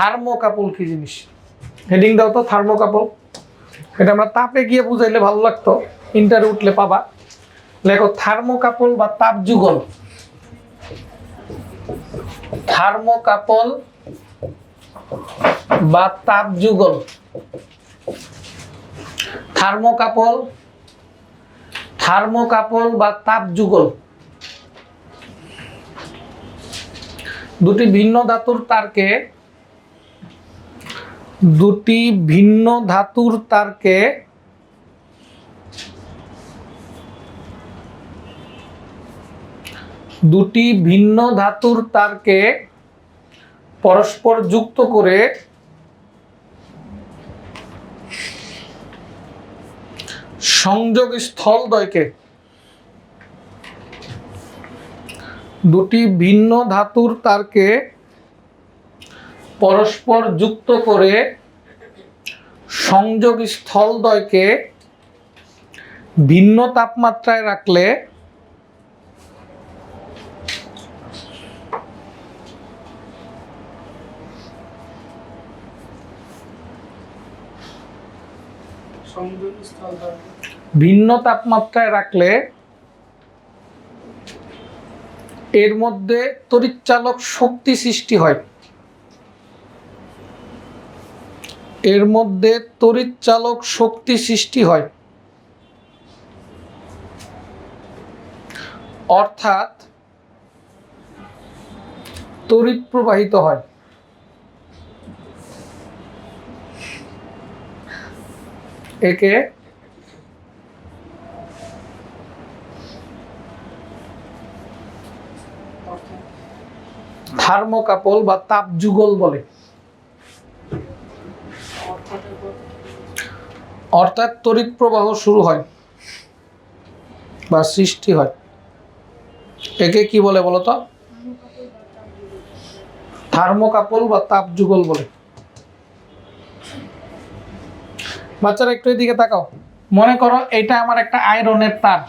Thermocouple কি জিনিস? Heading দাও তো, থার্মোকাপল। এটা আমরা তাপে গিয়ে বুঝাইলে ভালো লাগতো। ইন্টারে উঠলে পাবা। লেখো, থার্মোকাপল বা তাপ যুগল। থার্মোকাপল বা তাপ যুগল। থার্মোকাপল থার্মোকাপল বা তাপ যুগল। দুটি ভিন্ন ধাতুর তারকে দুটি ভিন্ন ধাতুর তারকে দুটি ভিন্ন ধাতুর তারকে পরস্পর যুক্ত করে সংযোগ স্থলদ্বয়কে দুটি ভিন্ন ধাতুর তারকে পরস্পর যুক্ত করে সংযোগ স্থলদ্বয়কে ভিন্ন তাপমাত্রায় রাখলে ভিন্ন তাপমাত্রায় রাখলে এর মধ্যে তড়িৎচালক শক্তি সৃষ্টি হয়। এর মধ্যে তড়িৎচালক শক্তি সৃষ্টি হয়। অর্থাৎ তড়িৎ প্রবাহিত হয়। একে থার্মোকাপল বা তাপযুগল বলে। অর্থাৎ তড়িৎ প্রবাহ শুরু হয় বা সৃষ্টি হয়। একে কি বলে বলো তো থার্মোকাপল বা তাপ যুগল বলে। বাচ্চারা একটু এদিকে তাকাও। মনে করো এটা আমার একটা আয়রনের তার।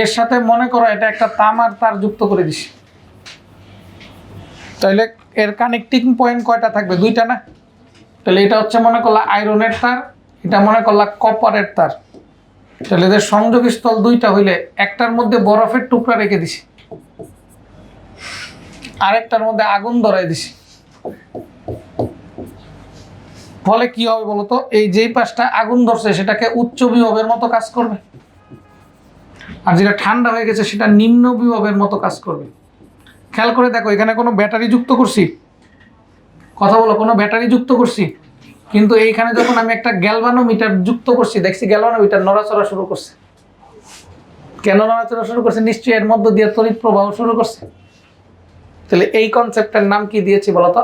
এর সাথে মনে করো এটা একটা তামার তার যুক্ত করে দিছি। তাহলে এর কানেক্টিং পয়েন্ট কয়টা থাকবে? দুইটা না? তাহলে এটা হচ্ছে মনে করলা আয়রনের তার, এটা মনে করলা কপারের তার। তাহলে এদের সংযোগ স্থল দুইটা হইলে একটার মধ্যে বরফের টুকরা রেখে দিছি, আরেকটার মধ্যে আগুন ধরাই দিছি। ফলে কি হবে বলতো এই যেই পাশটা আগুন ধরছে, সেটাকে উচ্চ বিভবের মতো কাজ করবে। আর যেটা ঠান্ডা হয়ে গেছে, সেটা নিম্ন বিভবের মতো কাজ করবে। খেয়াল করে দেখো, এখানে কোনো ব্যাটারি যুক্ত করছি? কথা বলো, কোনো ব্যাটারি যুক্ত করছি। কিন্তু এইখানে যখন আমি একটা গ্যালভানোমিটার যুক্ত করছি, দেখছি গ্যালভানোমিটার নড়াচড়া শুরু করছে। কেন নড়াচড়া শুরু করছে? নিশ্চয়ই এর মধ্য দিয়ে তড়িৎ প্রবাহ শুরু করছে। তাহলে এই কনসেপ্টের নাম কি দিয়েছি বলতো?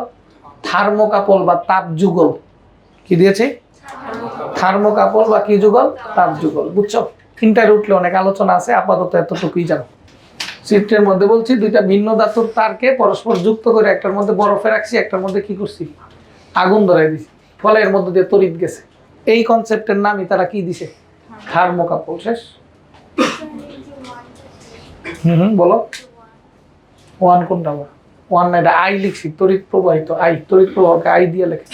থার্মোকাপল বা তাপ যুগল। কি দিয়েছি? থার্মোকাপল বা কি যুগল? তাপ যুগল। বুঝছ? তিনটায় উঠলে অনেক আলোচনা আছে, আপাতত এতটুকুই জানো। চিত্রের মধ্যে বলছি, দুইটা ভিন্ন ধাতুর তারকে পরস্পর যুক্ত করে একটার মধ্যে বরফে রাখছি, একটার মধ্যে কি করছি? আগুন ধরাই দিছি। ফলে এর মধ্যে দিয়ে তড়িৎ গেছে। এই কনসেপ্টের নামই তারা কি দিছে? থার্মোকাপল শেষ? হুম বলো। ওয়ান কোনটা? ওয়ান না আই লিখছি, তড়িৎ প্রবাহিত আই, তড়িৎ প্রবাহকে আই দিয়ে লেখে।